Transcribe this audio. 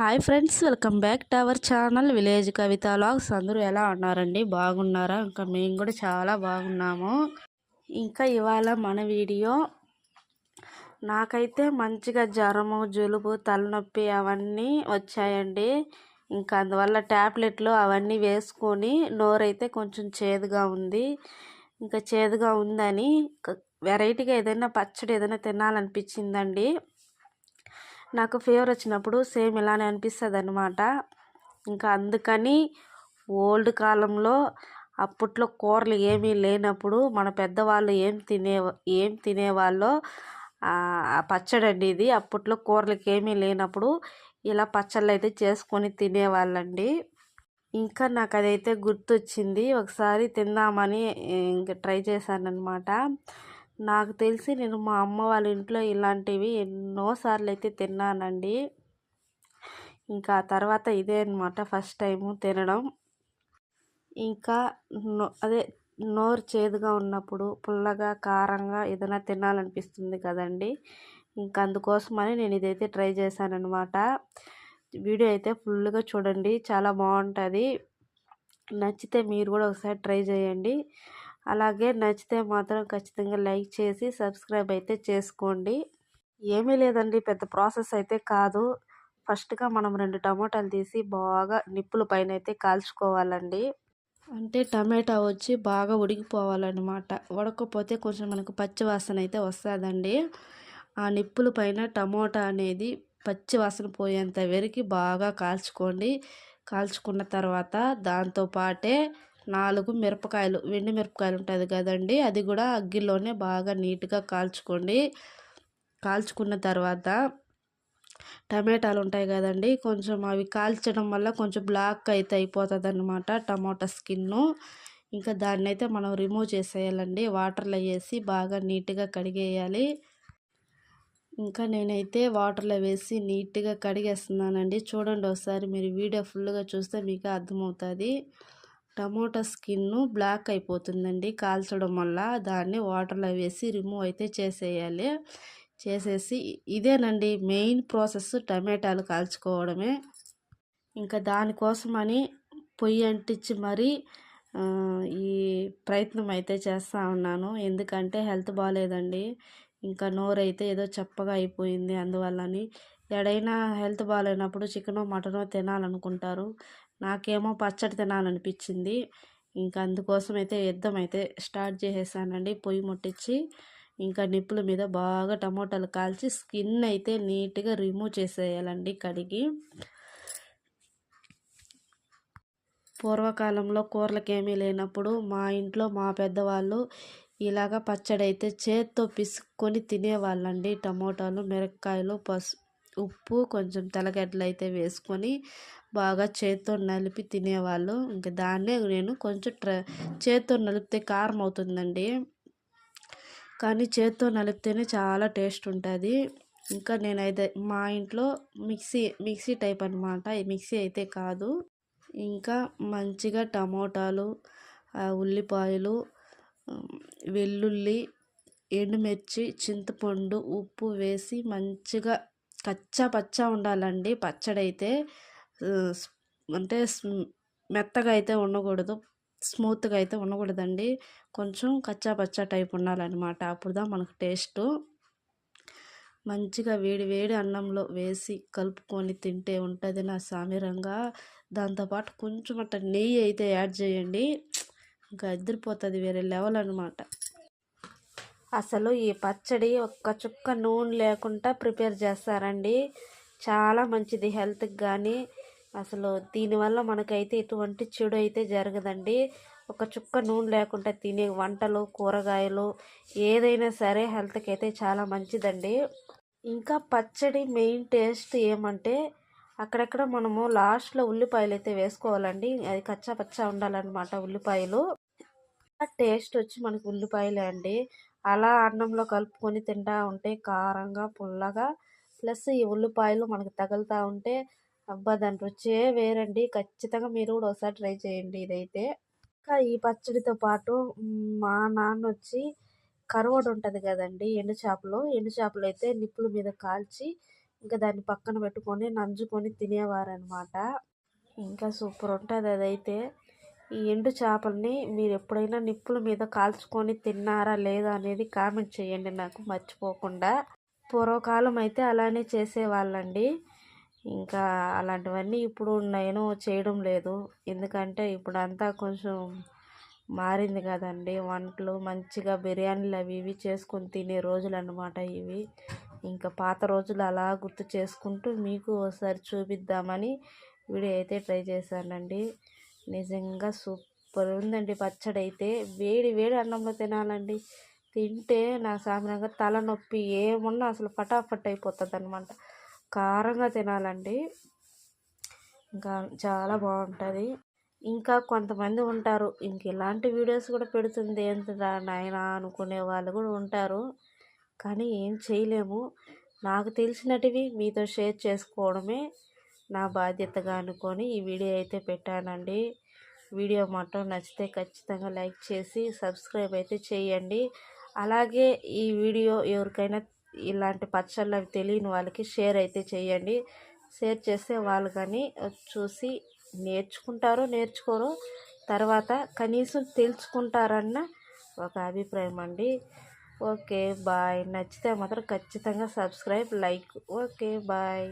Hi friends welcome back to our channel village Kavitha vlogs అందరూ ఎలా ఉన్నారండి? బాగున్నారా? ఇంకా మేము కూడా చాలా బాగున్నాము. ఇంకా ఇవాళ మన వీడియో నాకైతే మంచిగా జ్వరము జలుబు తలనొప్పి అవన్నీ వచ్చాయండి. ఇంకా అందువల్ల ట్యాబ్లెట్లు అవన్నీ వేసుకొని నోరైతే కొంచెం చేదుగా ఉంది. ఇంకా చేదుగా ఉందని వెరైటీగా ఏదైనా పచ్చడి ఏదైనా తినాలనిపించిందండి. నాకు ఫీవర్ వచ్చినప్పుడు సేమ్ ఇలానే అనిపిస్తుంది అనమాట ఇంకా అందుకని ఓల్డ్ కాలంలో అప్పట్లో కూరలు ఏమీ లేనప్పుడు మన పెద్దవాళ్ళు ఏం తినే ఏం తినేవాళ్ళో పచ్చడి అండి ఇది. అప్పట్లో కూరలకి ఏమీ లేనప్పుడు ఇలా పచ్చళ్ళు అయితే చేసుకొని తినేవాళ్ళండి. ఇంకా నాకు అదైతే గుర్తొచ్చింది ఒకసారి తిందామని ఇంకా ట్రై చేశాను అనమాట నాకు తెలిసి నేను మా అమ్మ వాళ్ళ ఇంట్లో ఇలాంటివి ఎన్నోసార్లు అయితే తిన్నానండి. ఇంకా తర్వాత ఇదే అనమాట ఫస్ట్ టైము తినడం. ఇంకా అదే నోరు చేదుగా ఉన్నప్పుడు పుల్లగా కారంగా ఏదైనా తినాలనిపిస్తుంది కదండి. ఇంకా అందుకోసమని నేను ఇదైతే ట్రై చేశానమాట వీడియో అయితే ఫుల్గా చూడండి చాలా బాగుంటుంది. నచ్చితే మీరు కూడా ఒకసారి ట్రై చేయండి. అలాగే నచ్చితే మాత్రం ఖచ్చితంగా లైక్ చేసి సబ్స్క్రైబ్ అయితే చేసుకోండి. ఏమీ లేదండి పెద్ద ప్రాసెస్ అయితే కాదు. ఫస్ట్గా మనం రెండు టమాటాలు తీసి బాగా నిప్పుల పైన అయితే కాల్చుకోవాలండి. అంటే టమాటా వచ్చి బాగా ఉడికిపోవాలన్నమాట. ఉడకపోతే కొంచెం మనకు పచ్చి వాసన అయితే వస్తుందండి. ఆ నిప్పుల పైన టమోటా అనేది పచ్చి వాసన పోయేంత వరకు బాగా కాల్చుకోండి. కాల్చుకున్న తర్వాత దాంతో పాటే నాలుగు మిరపకాయలు వెండి మిరపకాయలు ఉంటుంది కదండి. అది కూడా అగ్గిలోనే బాగా నీట్గా కాల్చుకోండి. కాల్చుకున్న తర్వాత టమాటాలు ఉంటాయి కదండి. కొంచెం అవి కాల్చడం వల్ల కొంచెం బ్లాక్ అయితే అయిపోతుంది అనమాట టమాటా స్కిన్ను. ఇంకా దాన్ని అయితే మనం రిమూవ్ చేసేయాలండి. వాటర్లో వేసి బాగా నీట్గా కడిగేయాలి. ఇంకా నేనైతే వాటర్లో వేసి నీట్గా కడిగేస్తున్నానండి. చూడండి ఒకసారి మీరు వీడియో ఫుల్గా చూస్తే మీకు అర్థమవుతుంది. టమోటా స్కిన్ బ్లాక్ అయిపోతుందండి. కాల్చడం వల్ల దాన్ని వాటర్లో వేసి రిమూవ్ అయితే చేసేయాలి. చేసేసి ఇదేనండి మెయిన్ ప్రాసెస్ టమాటాలు కాల్చుకోవడమే. ఇంకా దానికోసమని పొయ్యి అంటించి మరీ ఈ ప్రయత్నం అయితే చేస్తూ ఉన్నాను. ఎందుకంటే హెల్త్ బాగాలేదండి ఇంకా నోరైతే ఏదో చప్పగా అయిపోయింది అందువల్లని. ఎడైనా హెల్త్ బాగాలేనప్పుడు చికెనో మటనో తినాలనుకుంటారు. నాకేమో పచ్చడి తినాలనిపించింది. ఇంకా అందుకోసం అయితే యుద్ధం అయితే స్టార్ట్ చేసేసానండి. పొయ్యి ముట్టించి ఇంకా నిప్పుల మీద బాగా టమోటాలు కాల్చి స్కిన్ అయితే నీట్గా రిమూవ్ చేసేయాలండి కడిగి. పూర్వకాలంలో కూరలకు ఏమీ లేనప్పుడు మా ఇంట్లో మా పెద్దవాళ్ళు ఇలాగ పచ్చడి అయితే చేత్తో పిసుక్కొని తినేవాళ్ళండి. టమోటాలు మిరపకాయలు పసు ఉప్పు కొంచెం తెల్లగడ్డలు అయితే వేసుకొని బాగా చేత్తో నలిపి తినేవాళ్ళు. ఇంకా దాన్నే నేను కొంచెం ట్ర చేత్తో నలిపితే కారం అవుతుందండి కానీ చేత్తో నలిపితేనే చాలా టేస్ట్ ఉంటుంది ఇంకా నేనైతే మా ఇంట్లో మిక్సీ మిక్సీ టైప్ అనమాట మిక్సీ అయితే కాదు. ఇంకా మంచిగా టమోటాలు ఉల్లిపాయలు వెల్లుల్లి ఎండుమిర్చి చింతపండు ఉప్పు వేసి మంచిగా కచ్చా పచ్చా ఉండాలండి. పచ్చడి అయితే అంటే మెత్తగా అయితే ఉండకూడదు. స్మూత్గా అయితే ఉండకూడదండి. కొంచెం కచ్చా పచ్చా టైప్ ఉండాలన్నమాట. అప్పుడుదా మనకు టేస్టు. మంచిగా వేడి వేడి అన్నంలో వేసి కలుపుకొని తింటే ఉంటుంది నా సామిరంగా. దాంతోపాటు కొంచెం అట్ట నెయ్యి అయితే యాడ్ చేయండి. ఇంకా ఎదిరిపోతుంది వేరే లెవెల్ అనమాట అసలు ఈ పచ్చడి ఒక్క చుక్క నూనె లేకుండా ప్రిపేర్ చేస్తారండి. చాలా మంచిది హెల్త్కి కానీ అసలు దీనివల్ల మనకైతే ఎటువంటి చెడు అయితే జరగదండి. ఒక చుక్క నూనె లేకుండా తినే వంటలు కూరగాయలు ఏదైనా సరే హెల్త్కి అయితే చాలా మంచిదండి. ఇంకా పచ్చడి మెయిన్ టేస్ట్ ఏమంటే అక్కడక్కడ మనము లాస్ట్లో ఉల్లిపాయలు అయితే వేసుకోవాలండి. అది కచ్చా పచ్చా ఉండాలన్నమాట ఉల్లిపాయలు. టేస్ట్ వచ్చి మనకి ఉల్లిపాయలే అండి. అలా అన్నంలో కలుపుకొని తింటా ఉంటే కారంగా పుల్లగా ప్లస్ ఈ ఉల్లిపాయలు మనకు తగులుతూ ఉంటే అబ్బా దాని రుచే వేరండి. ఖచ్చితంగా మీరు కూడా ఒకసారి ట్రై చేయండి ఇదైతే. ఇంకా ఈ పచ్చడితో పాటు మా నాన్న వచ్చి కరువడు ఉంటుంది కదండి ఎండు చేపలు. ఎండు చేపలు అయితే నిప్పుల మీద కాల్చి ఇంకా దాన్ని పక్కన పెట్టుకొని నంజుకొని తినేవారనమాట ఇంకా సూపర్ ఉంటుంది అదైతే. ఈ ఎండు చేపల్ని మీరు ఎప్పుడైనా నిప్పుల మీద కాల్చుకొని తిన్నారా లేదా అనేది కామెంట్ చేయండి నాకు మర్చిపోకుండా. పూర్వకాలం అయితే అలానే చేసేవాళ్ళండి. ఇంకా అలాంటివన్నీ ఇప్పుడు నేను చేయడం లేదు. ఎందుకంటే ఇప్పుడు అంతా కొంచెం మారింది కదండి. వంటలు మంచిగా బిర్యానీలు అవి ఇవి చేసుకొని తినే రోజులు అన్నమాట ఇవి. ఇంకా పాత రోజులు అలా గుర్తు చేసుకుంటూ మీకు ఒకసారి చూపిద్దామని వీడియో అయితే ట్రై చేశానండి. నిజంగా సూపర్ ఉందండి పచ్చడి అయితే వేడి వేడి అన్నంలో తినాలండి. తింటే నా సామాన్యంగా తలనొప్పి ఏమున్నా అసలు ఫటాఫట్ అయిపోతుంది అనమాట కారంగా తినాలండి. ఇంకా చాలా బాగుంటుంది ఇంకా కొంతమంది ఉంటారు. ఇంక ఇలాంటి వీడియోస్ కూడా పెడుతుంది. ఏంటిరా నాయన అనుకునే వాళ్ళు కూడా ఉంటారు. కానీ ఏం చేయలేము. నాకు తెలిసినటివి మీతో షేర్ చేసుకోవడమే. నా బాధ్యతగా అనుకొని ఈ వీడియో అయితే పెట్టానండి. వీడియో మాత్రం నచ్చితే ఖచ్చితంగా లైక్ చేసి సబ్స్క్రైబ్ అయితే చేయండి. అలాగే ఈ వీడియో ఎవరికైనా ఇలాంటి పచ్చళ్ళు అవి తెలియని వాళ్ళకి షేర్ అయితే చేయండి. షేర్ చేస్తే వాళ్ళు కానీ చూసి నేర్చుకుంటారో నేర్చుకోరు తర్వాత కనీసం తెలుసుకుంటారన్న ఒక అభిప్రాయం అండి. Okay bye. నచ్చితే మాత్రం ఖచ్చితంగా సబ్స్క్రైబ్ లైక్. Okay bye.